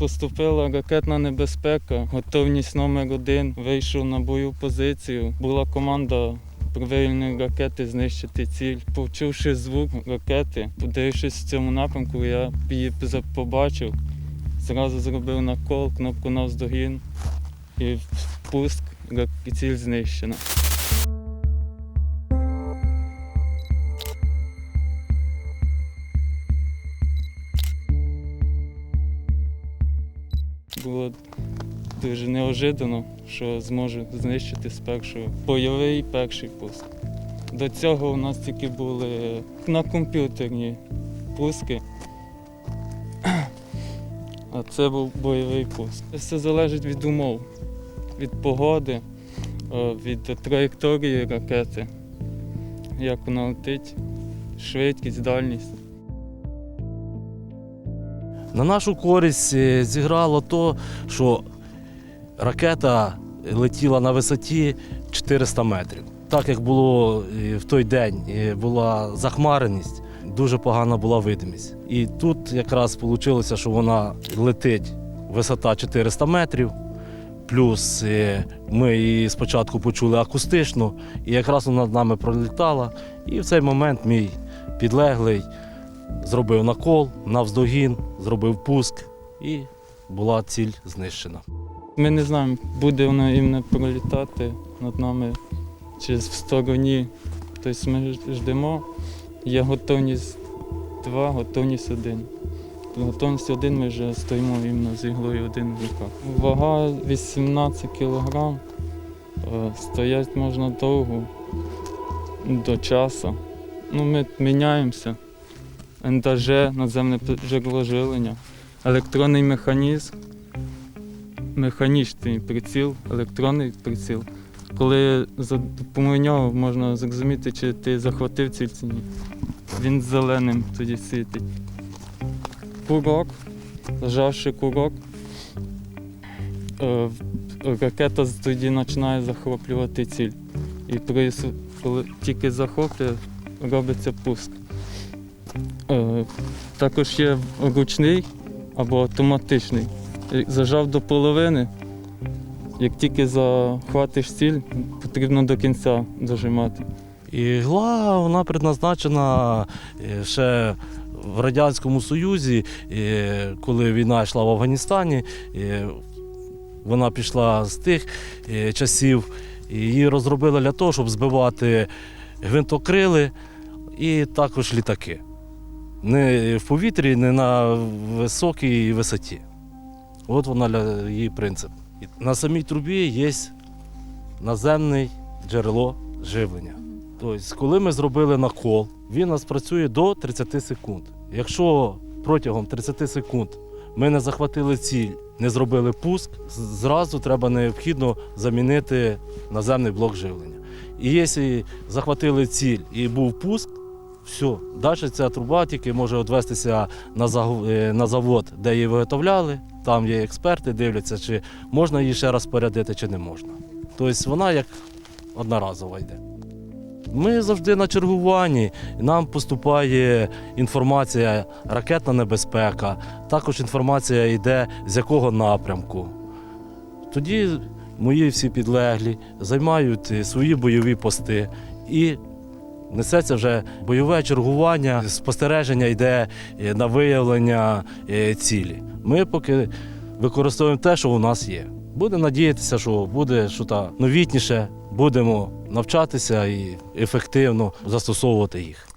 Поступила ракетна небезпека, готовність номер один. Вийшов на бою позицію. Була команда при ракети знищити ціль. Почувши звук ракети, подивившись в цьому напрямку, я її побачив. Зразу зробив накол, кнопку навздогін і пуск, і ціль знищена. Було дуже неожиданно, що зможу знищити з бойовий перший пуск. До цього у нас тільки були на комп'ютерні пуски, а це був бойовий пуск. Все залежить від умов, від погоди, е, від траєкторії ракети, як вона летить, швидкість, дальність. На нашу користь е, зіграло то, що ракета летіла на висоті 400 метрів. Так як було е, в той день, е, була захмареність, дуже погана була видимість. І тут якраз вийшло, що вона летить висота 400 метрів. Плюс ми її спочатку почули акустично, і якраз вона над нами пролітала. І в цей момент мій підлеглий зробив накол, навздогін, зробив пуск і була ціль знищена. Ми не знаємо, буде воно іменно пролітати над нами чи в стороні. Тобто ми ждемо. Є готовність 2, готовність 1. Готовність 1 ми вже стоїмо іменно з іглою один в руках. Вага 18 кг. Стоять можна довго, до часу. Ну, ми міняємося. НТЖ, надземне житложилення, електронний механізм механічний приціл, електронний приціл. Коли за допомогою нього можна зрозуміти, чи ти захватив ціль чи ні. Він зеленим тоді світить. Курок, зажавши курок, е, ракета тоді починає захоплювати ціль. І коли тільки захоплює, робиться пуск. Е, Також є ручний або автоматичний. Зажав до половини. Як тільки захватиш ціль, потрібно до кінця дожимати. Ігла вона предназначена е, ще в Радянському Союзі, е, коли війна йшла в Афганістані. Вона пішла з тих часів. Її розробили для того, щоб збивати гвинтокрили і також літаки. Не в повітрі, не на високій висоті. От вона її принцип. На самій трубі є наземне джерело живлення. Тобто, коли ми зробили накол, він у нас працює до 30 секунд. Якщо протягом 30 секунд ми не захватили ціль, не зробили пуск, зразу треба необхідно замінити наземний блок живлення. І якщо захватили ціль і був пуск, все, далі ця труба тільки може відвестися е, на завод, де її виготовляли. Там є експерти, дивляться, чи можна її ще раз порядити, чи не можна. Тобто вона як одноразова йде. Ми завжди на чергуванні. Нам поступає інформація, ракетна небезпека, також інформація йде з якого напрямку. Тоді мої всі підлеглі займають е, свої бойові пости і несеться вже бойове чергування, спостереження йде е, на виявлення е, цілі. Ми поки використовуємо те, що у нас є. Будемо надіятися, що буде щось новітніше, будемо навчатися і ефективно застосовувати їх.